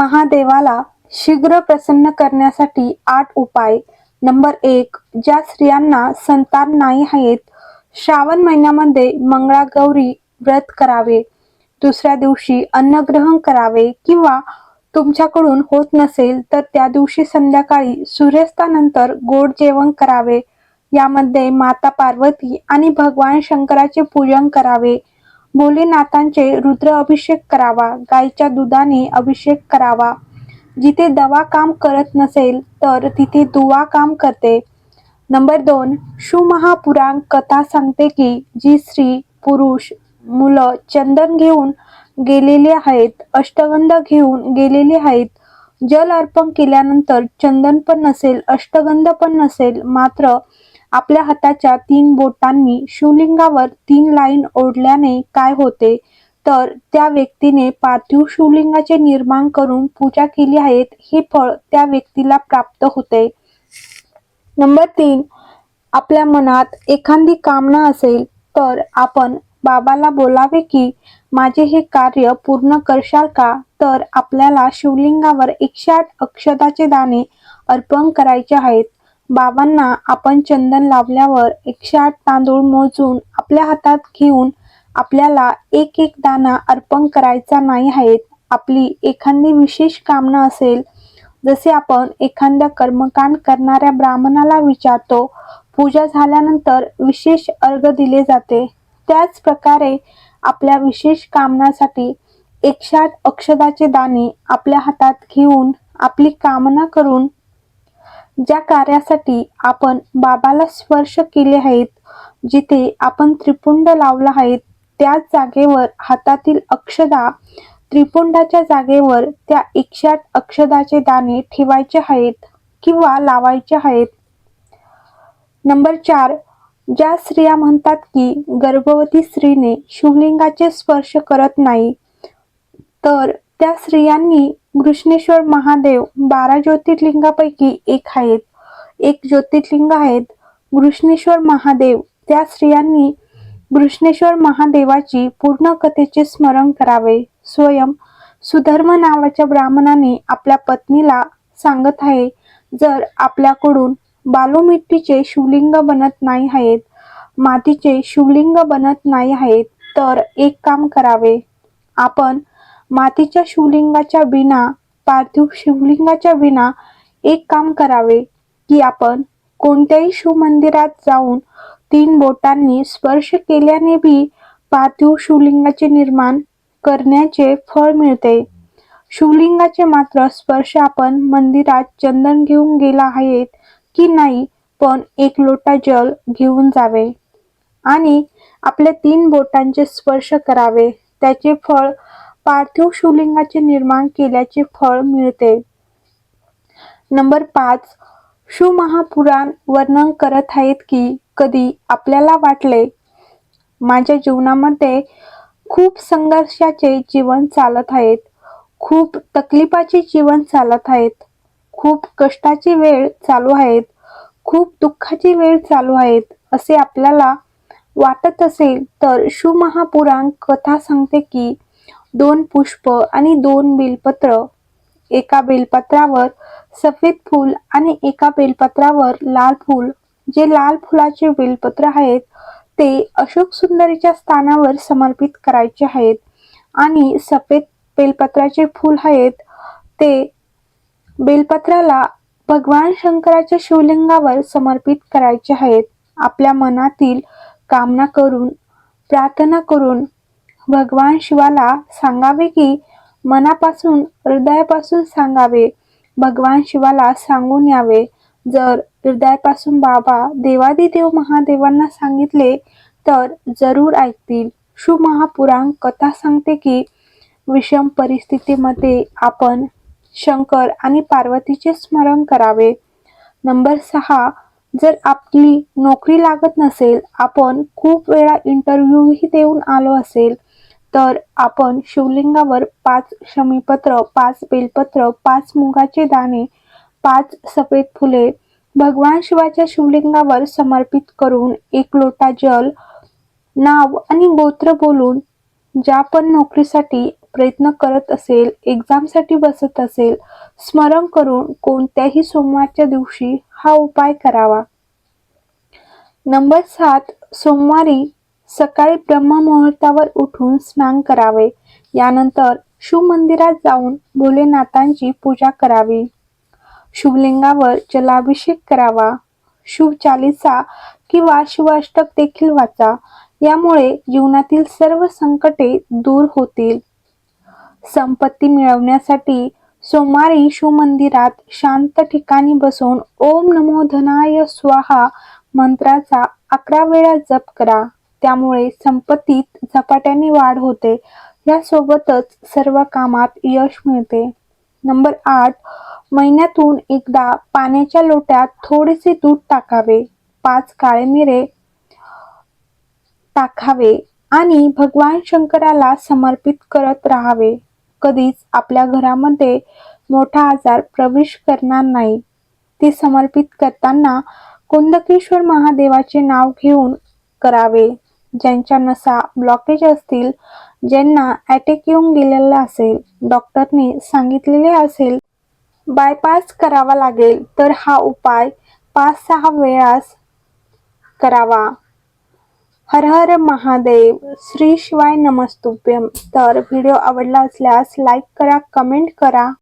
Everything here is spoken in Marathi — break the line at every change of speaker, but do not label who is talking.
महादेवाला शीघ्र प्रसन्न करण्यासाठी आठ उपाय. नंबर एक ज्या स्त्रियांना संतान नाही आहेत श्रावण महिन्यामध्ये मंगळागौरी व्रत करावे. दुसऱ्या दिवशी अन्नग्रहण करावे किंवा तुमच्याकडून होत नसेल तर त्या दिवशी संध्याकाळी सूर्यास्तानंतर गोड जेवण करावे. यामध्ये माता पार्वती आणि भगवान शंकराचे पूजन करावे. भोलेनाथांचे रुद्र अभिषेक करावा गायच्या दुधाने अभिषेक करावा. जिथे दवा काम करत नसेल तर तिथे दुवा काम करते. नंबर दोन शुमहापुराण कथा सांगते की जी स्त्री पुरुष मुलं चंदन घेऊन गेलेले आहेत अष्टगंध घेऊन गेलेले आहेत. जल अर्पण केल्यानंतर चंदन पण नसेल अष्टगंध पण नसेल मात्र आपल्या हाताच्या तीन बोटांनी शिवलिंगावर तीन लाईन ओढल्याने काय होते? तर त्या व्यक्तीने पार्थिव शिवलिंगाचे निर्माण करून पूजा केली आहेत. हे फळ त्या व्यक्तीला प्राप्त होते. नंबर तीन. आपल्या मनात एखादी कामना असेल तर आपण बाबाला बोलावे की माझे हे कार्य पूर्ण करशाल का तर आपल्याला शिवलिंगावर एकशे आठ अक्षताचे दाणे अर्पण करायचे आहेत. बाबांना आपण चंदन लावल्यावर एकशे आठ तांदूळ मोजून आपल्या हातात घेऊन आपल्याला एक एक दाना अर्पण करायचा नाही आहेत. आपली एखादी विशेष कामना असेल जसे आपण एखाद्या कर्मकांड करणाऱ्या ब्राह्मणाला विचारतो पूजा झाल्यानंतर विशेष अर्घ दिले जाते. त्याच प्रकारे आपल्या विशेष कामनासाठी एकशे आठ अक्षदाचे दाणे आपल्या हातात घेऊन आपली कामना करून ज्या कार्यासाठी आपण बाबाला स्पर्श केले आहेत जिथे आपण त्रिपुंड लावला आहेत त्याच जागेवर हातातील अक्षदा त्रिपुंडाच्या जागेवर त्या एकशाट अक्षदाचे दाणे ठेवायचे आहेत किंवा लावायचे आहेत. नंबर चार ज्या स्त्रिया म्हणतात की गर्भवती स्त्रीने शिवलिंगाचे स्पर्श करत नाही तर त्या स्त्रियांनी घृष्णेश्वर महादेव बारा ज्योतिर्लिंगापैकी एक आहेत. एक ज्योतिर्लिंग आहेत. घृष्णेश्वर महादेव त्या स्त्रियांनी घृष्णेश्वर महादेवाची पूर्ण कथेचे स्मरण करावे. स्वयं सुधर्म नावाच्या ब्राह्मणाने आपल्या पत्नीला सांगत आहे जर आपल्याकडून बालुमिट्टीचे शिवलिंग बनत नाही आहेत मातीचे शिवलिंग बनत नाही आहेत तर एक काम करावे. आपण मातीच्या शिवलिंगाच्या विना पार्थिव शिवलिंगाच्या विना एक काम करावे की आपण कोणत्याही शिवमंदिरात जाऊन तीन बोटांनी स्पर्श केल्याने बी पार्थिव शिवलिंगाचे निर्माण करण्याचे फळ मिळते. शिवलिंगाचे मात्र स्पर्श आपण मंदिरात चंदन घेऊन गेला आहेत की नाही पण एक लोटा जल घेऊन जावे. आणि आपल्या तीन बोटांचे स्पर्श करावे त्याचे फळ पार्थिव शिवलिंगाचे निर्माण केल्याचे फळ मिळते. नंबर पाच शिवमहापुराण वर्णन करत आहेत की कधी आपल्याला वाटले माझ्या जीवनामध्ये खूप संघर्षाचे जीवन चालत आहेत खूप तकलीफाचे जीवन चालत आहेत खूप कष्टाची वेळ चालू आहेत खूप दुःखाची वेळ चालू आहेत असे आपल्याला वाटत असेल तर शिवमहापुराण कथा सांगते की दोन पुष्प आणि दोन बेलपत्र. एका बेलपत्रावर सफेद फूल आणि एका बेलपत्रावर लाल फूल. जे लाल फुलाचे बेलपत्र आहेत ते अशोक सुंदरीच्या स्थानावर समर्पित करायचे आहेत. आणि सफेद बेलपत्राचे फूल आहेत ते बेलपत्राला भगवान शंकराच्या शिवलिंगावर समर्पित करायचे आहेत. आपल्या मनातील कामना करून प्रार्थना करून भगवान शिवाला सांगावे की मनापासून हृदयापासून सांगावे. भगवान शिवाला सांगून यावे. जर हृदयापासून बाबा देवादिदेव महादेवांना सांगितले तर जरूर ऐकतील. शिवमहापुराण कथा सांगते की विषम परिस्थितीमध्ये आपण शंकर आणि पार्वतीचे स्मरण करावे. नंबर सहा जर आपली नोकरी लागत नसेल आपण खूप वेळा इंटरव्ह्यूही देऊन आलो असेल तर आपण शिवलिंगावर पाच शमीपत्र पाच बेलपत्र पाच मुगाचे दाणे पाच सफेद फुले भगवान शिवाच्या शिवलिंगावर समर्पित करून एक लोटा जल नाव आणि गोत्र बोलून ज्या पण नोकरीसाठी प्रयत्न करत असेल एक्झामसाठी बसत असेल स्मरण करून कोणत्याही सोमवारच्या दिवशी हा उपाय करावा. नंबर सात सोमवारी सकाळी ब्रह्ममुहूर्तावर उठून स्नान करावे. यानंतर शिवमंदिरात जाऊन भोलेनाथांची पूजा करावी. शिवलिंगावर जलाभिषेक करावा. शिव किंवा शिवाष्टक देखील वाचा. यामुळे जीवनातील सर्व संकटे दूर होतील. संपत्ती मिळवण्यासाठी सोमवारी शिवमंदिरात शांत ठिकाणी बसून ओम नमो धनाय स्वाहा मंत्राचा अकरा वेळा जप करा. त्यामुळे संपत्तीत झपाट्याने वाढ होते. यासोबतच सर्व कामात यश मिळते. नंबर आठ महिन्यातून एकदा पाण्याच्या लोट्यात थोडेसे दूध टाकावे. पाच काळे मिरे टाकावे आणि भगवान शंकराला समर्पित करत राहावे. कधीच आपल्या घरामध्ये मोठा आजार प्रवेश करणार नाही. ते समर्पित करताना कुंदकेश्वर महादेवाचे नाव घेऊन करावे. ज्यांच्या नसा ब्लॉकेज असतील ज्यांना अटॅक येऊन गेलेला असेल डॉक्टरने सांगितलेले असेल बायपास करावा लागेल तर हा उपाय पाच सहा वेळास करावा. हर हर महादेव श्री शिवाय नमस्तुभ्यम तर व्हिडिओ आवडला असल्यास लाईक करा कमेंट करा.